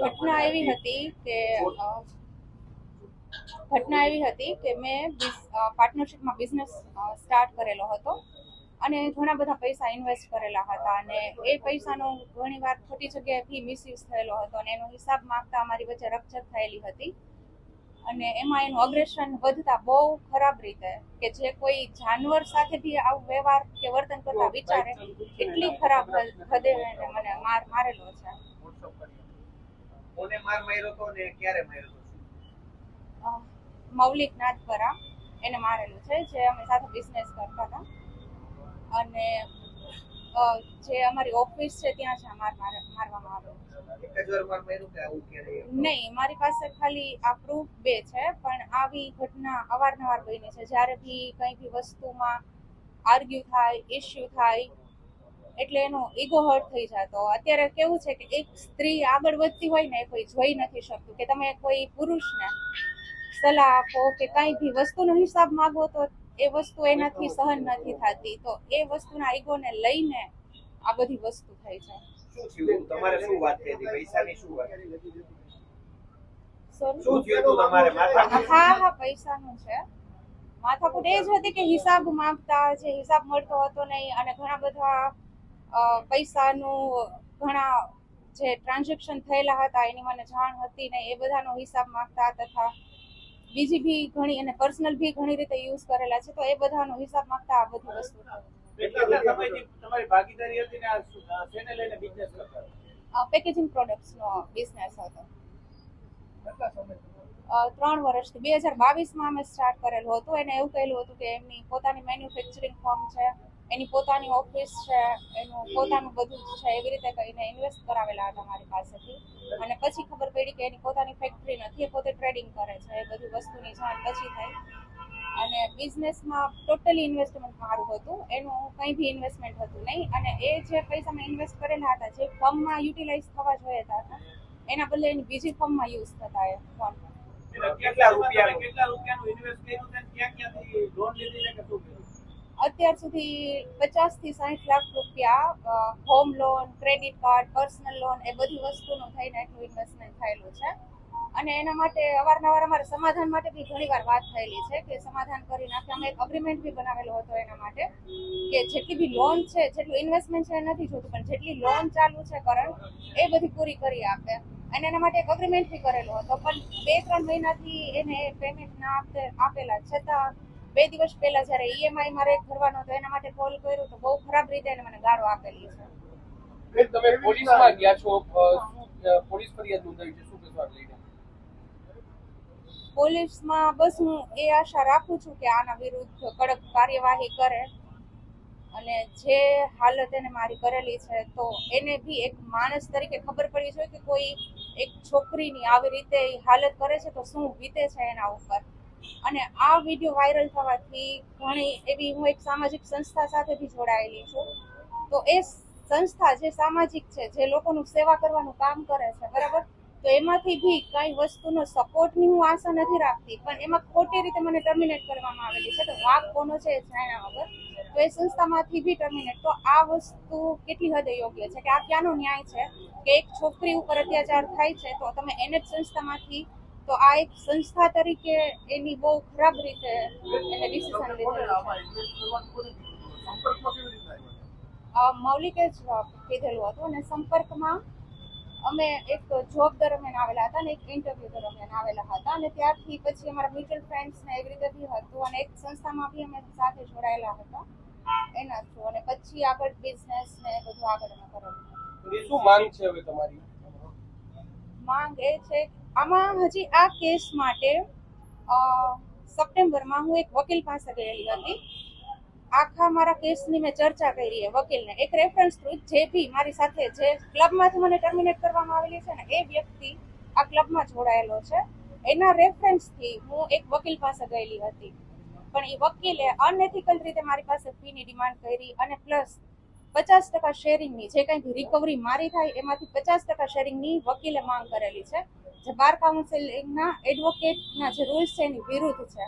ઘટના એવી હતી કે ઘટના એવી હતી કે મેં પાર્ટનરશિપમાં બિઝનેસ સ્ટાર્ટ કરેલો હતો. અને ઘણા બધા પૈસા ઇન્વેસ્ટ કરેલા હતા અને એ પૈસાનો ઘણીવાર ખોટી જગ્યાએથી મિસયુઝ થયેલો હતો અને એનો હિસાબ માંગતા અમારી વચ્ચે રકઝક થયેલી હતી. અને એમાં એનું અગ્રેશન વધતા બહુ ખરાબ રીતે કે જે કોઈ જાનવર સાથે બી આવું વ્યવહાર કે વર્તન કરતા વિચારે એટલી ખરાબ હદે મને માર, મારેલો છે. કોને માર માર્યો તો ને ક્યારે માર્યો તો મૌલિક નાથપરા એને મારેલું છે જે અમે સાથે બિઝનેસ કરતા હતા. અને જે અમારી ઓફિસ છે ત્યાં જ માર માર- મારવામાં આવ્યો. નહીં મારી પાસે ખાલી આ પ્રૂફ બે છે પણ આવી ઘટના અવારનવાર બની છે. જ્યારે બી કંઈ બી વસ્તુમાં આર્ગ્યુ થાય ઇશ્યુ થાય એટલે એનો ઈગો હર્ટ થઈ જતો અત્યારે કેવું છે કે એક સ્ત્રી આગળ વધતી હોય ને એ કોઈ જોઈ નથી શકતું. કે તમે કોઈ પુરુષને સલાહ આપો કે કંઈ બી વસ્તુનો હિસાબ માગો તો એ વસ્તુ એનાથી સહન નથી થતી. તો એ વસ્તુના ઈગોને લઈને આ બધી વસ્તુ થઈ છે. તમારે શું વાત થઈ હતી? પૈસાની શું વાત? શું થયું હતું તમારે? હા હા પૈસાનું છે. માથાકૂટ એ જ હતી કે હિસાબ માંગતા જે હિસાબ મળતો હતો નહીં અને ઘણા બધા પૈસાનું ઘણા જે ટ્રાન્ઝેક્શન થયેલા હતા એની મને જાણ હતી નહીં એ બધાનો હિસાબ માંગતા તથા બીજી બી ઘણી અને પર્સનલ બી ઘણી રીતે યુઝ કરેલા છે તો એ બધાનો હિસાબ માંગતા આ બધી વસ્તુ. ને બિઝનેસ પેકેજિંગ પ્રોડક્ટ્સનો બિઝનેસ હતો? ત્રણ વર્ષથી. બે હજાર બાવીસમાં અમે સ્ટાર્ટ કરેલું હતું. એને એવું કહેલું હતું કે એમની પોતાની મેન્યુફેક્ચરિંગ ફોર્મ છે. એની પોતાની ઓફિસ છે, એનું પોતાનું બધું જ છે, એવી રીતે કહીને ઇન્વેસ્ટ કરાવેલા હતા મારી પાસેથી. અને પછી ખબર પડી કે એની પોતાની ફેક્ટરી નથી, એ પોતે ટ્રેડિંગ કરે છે, એ બધી વસ્તુની જાણ પછી થઈ. અને બિઝનેસમાં ટોટલી ઇન્વેસ્ટમેન્ટ મારું હતું, એનું કંઈ બી ઇન્વેસ્ટમેન્ટ હતું નહીં. અને એ જે પૈસા મેં ઇન્વેસ્ટ કરેલા હતા, જે ફર્મમાં યુટિલાઇઝ થવા જોઈએ હતા, એના બદલે એની બીજી ફર્મમાં યુઝ થતા એ ફોન કેટલા રૂપિયા કેટલા રૂપિયાનું ઇન્વેસ્ટ કર્યું છે ક્યાં ક્યાંથી લોન લીધી કે શું કર્યું? અત્યાર સુધી પચાસથી સાઠ લાખ રૂપિયા home loan credit card personal loan એ બધી વસ્તુનું થઈને એટલું ઇન્વેસ્ટમેન્ટ થયેલું છે. અને એના માટે અવારનવાર અમારે સમાધાન માટે બી ઘણી વાર વાત થયેલી છે કે સમાધાન કરી નાખે. અમે એક અગ્રીમેન્ટ બી બનાવેલો હતો એના માટે કે જેટલી બી લોન છે, જેટલું ઇન્વેસ્ટમેન્ટ છે એ નથી જોતું, પણ જેટલી લોન ચાલુ છે કરંટ એ બધી પૂરી કરી આપે. અને એના માટે એક અગ્રીમેન્ટ બી કરેલો હતો. પણ બે ત્રણ મહિનાથી એને પેમેન્ટ ના આપેલા છતાં બે દિવસ પહેલા જ્યારે ઈએમઆઈ મારે ભરવાનો હતો એના માટે કોલ કર્યો તો બહુ ખરાબ રીતે એને મને ગાળો આપેલી છે. તમે પોલીસમાં ગયા છો પોલીસ ફરિયાદ નોંધાવી છે શું કહેવા લઈને? પોલીસમાં બસ હું એ આશા રાખું છું કે આના વિરુદ્ધ કડક કાર્યવાહી કરે અને જે હાલત એને મારી કરેલી છે તો એને બી એક માણસ તરીકે ખબર પડવી જોઈએ કે કોઈ એક છોકરીની આવી રીતે હાલત કરે છે તો શું વીતે છે એના ઉપર? અને આ વીડિયો વાયરલ થવાથી ઘણી એવી હું એક સામાજિક સંસ્થા સાથે બી જોડાયેલી છું. તો એ સંસ્થા જે સામાજિક છે, જે લોકોનું સેવા કરવાનું કામ કરે છે, બરાબર? તો એમાંથી બી કઈ વસ્તુનો સપોર્ટની હું આશા નથી રાખતી, પણ એમાં ખોટી રીતે મને ટર્મિનેટ કરવામાં આવેલી છે. તો વાક કોનો છે એ જાણ્યા વગર. તો એ સંસ્થામાંથી બી ટર્મિનેટ. તો આ વસ્તુ કેટલી હદે યોગ્ય છે? કે આ ક્યાંનો ન્યાય છે? કે એક છોકરી ઉપર અત્યાચાર થાય છે, તો તમે એને જ સંસ્થામાંથી તો આ એક સંસ્થા તરીકે એની બહુ ખરાબ રીતે એને ડિસિઝન લીધેલું મૌલિકે જ કીધેલું હતું અને સંપર્કમાં અમે એક જોબ દરમિયાન આવેલા હતા અને એક ઇન્ટરવ્યુ દરમિયાન આવેલા હતા અને ત્યારથી પછી અમારા મ્યુચ્યુઅલ ફ્રેન્ડ્સને એવી રીતે બી હતું અને એક સંસ્થામાં બી અમે સાથે જોડાયેલા હતા. એના થ્રુ અને પછી આગળ બિઝનેસ ને બધું આગળ અમે કરેલું શું માંગ છે હવે તમારી? માંગ એ છે આમાં હજી આ કેસ માટે સપ્ટેમ્બરમાં હું એક વકીલ પાસે ગયેલી હતી. આખા મારા કેસની મેં ચર્ચા કરી એ વકીલને. એક રેફરન્સ થ્રુ જે બી મારી સાથે જે ક્લબમાંથી મને ટર્મિનેટ કરવામાં આવેલી છે ને, એ વ્યક્તિ આ ક્લબમાં જોડાયેલો છે. એના રેફરન્સથી હું એક વકીલ પાસે ગયેલી હતી. પણ એ વકીલે અનએથિકલ રીતે મારી પાસે ફીની ડિમાન્ડ કરી અને પ્લસ પચાસ ટકા શેરિંગની જે કંઈ રિકવરી મારી થાય એમાંથી પચાસ ટકા શેરિંગની વકીલે માંગ કરેલી છે. જે બાર કાઉન્સિલના એડવોકેટના જે રૂલ્સ છે એની વિરુદ્ધ છે.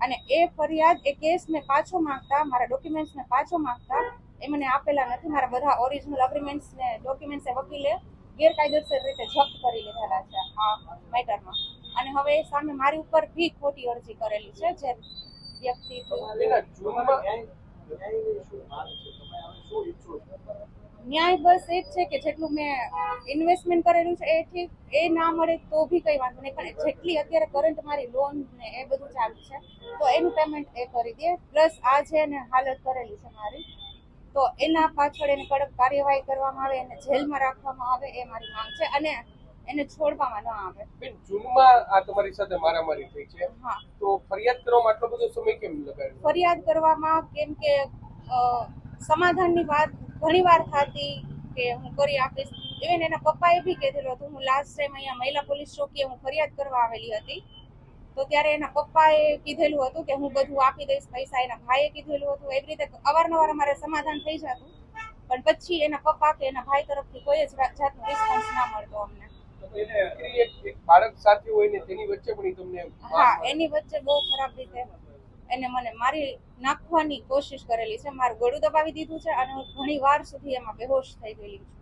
અને એ ફરિયાદ એ કેસને પાછો માંગતા મારા ડોક્યુમેન્ટ્સને પાછો માંગતા એ મને આપેલા નથી. મારા બધા ઓરિજિનલ અગ્રીમેન્ટ્સને ડોક્યુમેન્ટ્સે વકીલે ગેરકાયદેસર રીતે જપ્ત કરી લીધેલા છે આ મેટરમાં અને હવે સામે મારી ઉપર બી ખોટી અરજી કરેલી છે જે વ્યક્તિ ન્યાય બસ એ જ છે કે જેટલું મેં ઇન્વેસ્ટમેન્ટ કરેલું છે એ ઠીક એ ના મળે તો બી કંઈ વાંધો નહીં. પણ જેટલી અત્યારે કરંટ મારી લોન ને એ બધું ચાલુ છે તો એનું પેમેન્ટ એ કરી દે પ્લસ આ છે ને હાલત કરેલી છે મારી તો એના પાછળ એને કડક કાર્યવાહી કરવામાં આવે એને જેલમાં રાખવામાં આવે એ મારી માંગ છે અને એને છોડવામાં ન આવે. બેન જૂનમાં આ તમારી સાથે મારામારી થઈ છે. હા. તો ફરિયાદ કરવામાં આટલો બધો સમય કેમ લગાડ્યો? ફરિયાદ કરવામાં કેમ કે સમાધાનની વાત ઘણી વાર થતી કે હું કરી આપીશ. ઇવન એના પપ્પાએ બી કીધેલું હતું હું લાસ્ટ ટાઈમ અહીંયા મહિલા પોલીસ ચોકીએ હું ફરિયાદ કરવા આવેલી હતી. તો ત્યારે એના પપ્પાએ કીધેલું હતું કે હું બધું આપી દઈશ પૈસા. એના ભાઈએ કીધેલું હતું એવી રીતે અવારનવાર અમારે સમાધાન થઈ જતું પણ પછી એના પપ્પા કે એના ભાઈ તરફથી કોઈ જ જાતનો રિસ્પોન્સ ના મળતો અમને. બાળક સાથે હોય ને તેની વચ્ચે પણ તમને હા એની વચ્ચે બહુ ખરાબ રીતે એને મને મારી નાખવાની કોશિશ કરેલી છે. મારું ગળું દબાવી દીધું છે અને હું ઘણી વાર સુધી એમાં બેહોશ થઈ ગયેલી છું.